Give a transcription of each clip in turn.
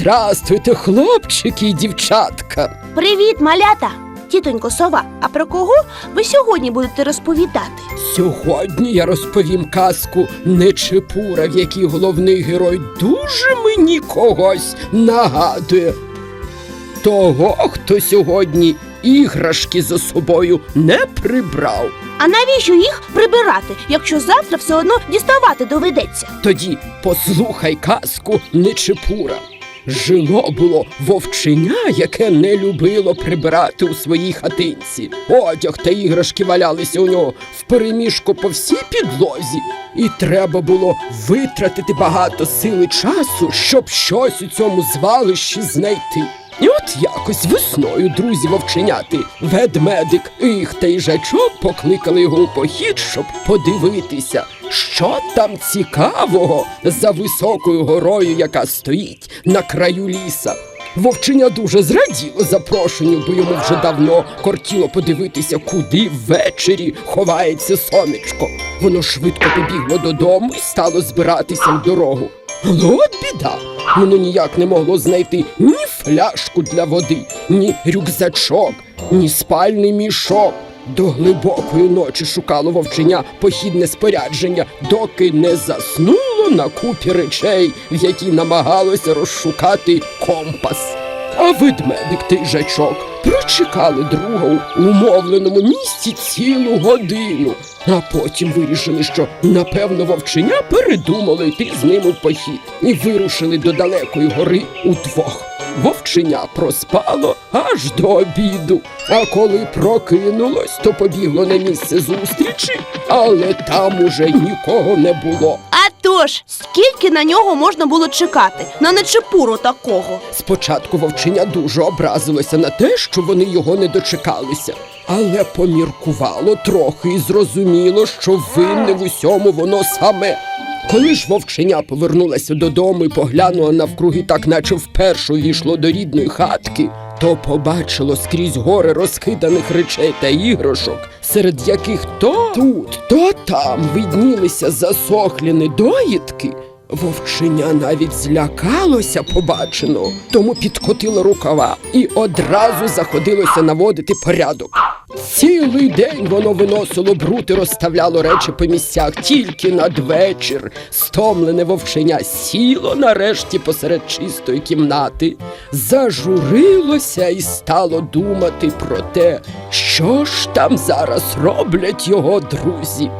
Здрастуйте, хлопчики і дівчатка. Привіт, малята! Тітонько сова, а про кого ви сьогодні будете розповідати? Сьогодні я розповім казку Нечепура, в якій головний герой дуже мені когось нагадує. Того, хто сьогодні іграшки за собою не прибрав. А навіщо їх прибирати, якщо завтра все одно діставати доведеться? Тоді послухай казку Нечепура. Жило було вовченя, яке не любило прибирати у своїй хатинці. Одяг та іграшки валялися у нього в переміжку по всій підлозі, і треба було витратити багато сили часу, щоб щось у цьому звалищі знайти. І от якось весною друзі вовченяти, ведмедик, їх та їжачок покликали його у похід, щоб подивитися, що там цікавого за високою горою, яка стоїть на краю ліса. Вовченя дуже зраділо запрошенню, бо йому вже давно кортіло подивитися, куди ввечері ховається сонечко. Воно швидко побігло додому і стало збиратися в дорогу. Але от біда. Воно ніяк не могло знайти ні фляжку для води, ні рюкзачок, ні спальний мішок. До глибокої ночі шукало вовчення похідне спорядження, доки не заснуло на купі речей, в якій намагалося розшукати компас. А ведмедик ти жачок прочекали друга у умовленому місці цілу годину, а потім вирішили, що напевно вовчення передумали йти з ним у похід і вирушили до далекої гори удвох. Вовченя проспало аж до обіду. А коли прокинулось, то побігло на місце зустрічі, але там уже нікого не було. А тож, скільки на нього можна було чекати? На нечепуру такого. Спочатку вовченя дуже образилося на те, що вони його не дочекалися, але поміркувало трохи і зрозуміло, що винне в усьому воно саме. Коли ж вовченя повернулася додому і поглянула навкруги, так наче вперше увійшло до рідної хатки, то побачило скрізь гори розкиданих речей та іграшок, серед яких то тут, то там виднілися засохлі недоїдки. Вовченя навіть злякалося побаченого, тому підкотило рукава і одразу заходилося наводити порядок. Цілий день воно виносило бруд і розставляло речі по місцях, тільки надвечір стомлене вовченя сіло нарешті посеред чистої кімнати, зажурилося і стало думати про те, що ж там зараз роблять його друзі.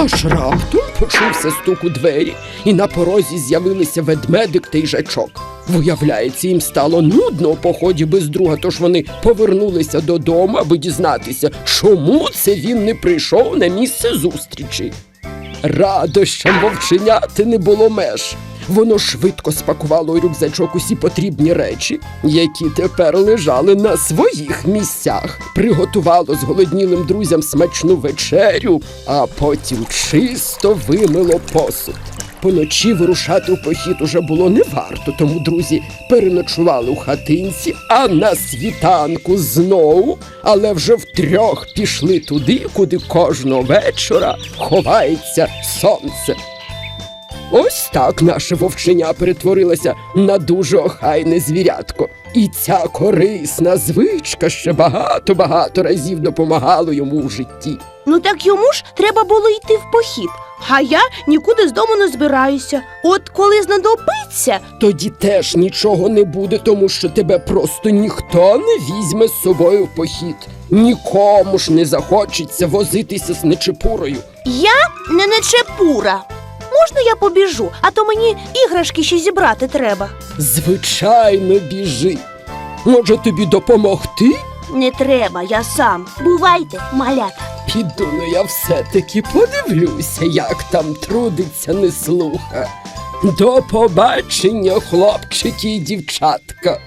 Аж раптом почувся стук у двері, і на порозі з'явилися ведмедик та їжачок. Виявляється, їм стало нудно у поході без друга, тож вони повернулися додому, аби дізнатися, чому це він не прийшов на місце зустрічі. Радощам вовченяти не було меж. Воно швидко спакувало у рюкзачок усі потрібні речі, які тепер лежали на своїх місцях, приготувало зголоднілим друзям смачну вечерю, а потім чисто вимило посуд. Поночі вирушати у похід уже було не варто, тому друзі переночували у хатинці, а на світанку знову, але вже втрьох пішли туди, куди кожного вечора ховається сонце. Ось так наше вовченя перетворилося на дуже охайне звірятко. І ця корисна звичка ще багато-багато разів допомагала йому у житті. Ну так йому ж треба було йти в похід. А я нікуди з дому не збираюся. От коли знадобиться, Тоді теж нічого не буде, тому що тебе просто ніхто не візьме з собою в похід. Нікому ж не захочеться возитися з нечепурою. я не нечепура. Можна я побіжу, а то мені іграшки ще зібрати треба. Звичайно, біжи. Може тобі допомогти? Не треба, я сам. Бувайте, малята. Піду, ну я все-таки подивлюся, як там трудиться неслуха. До побачення, хлопчики і дівчатка.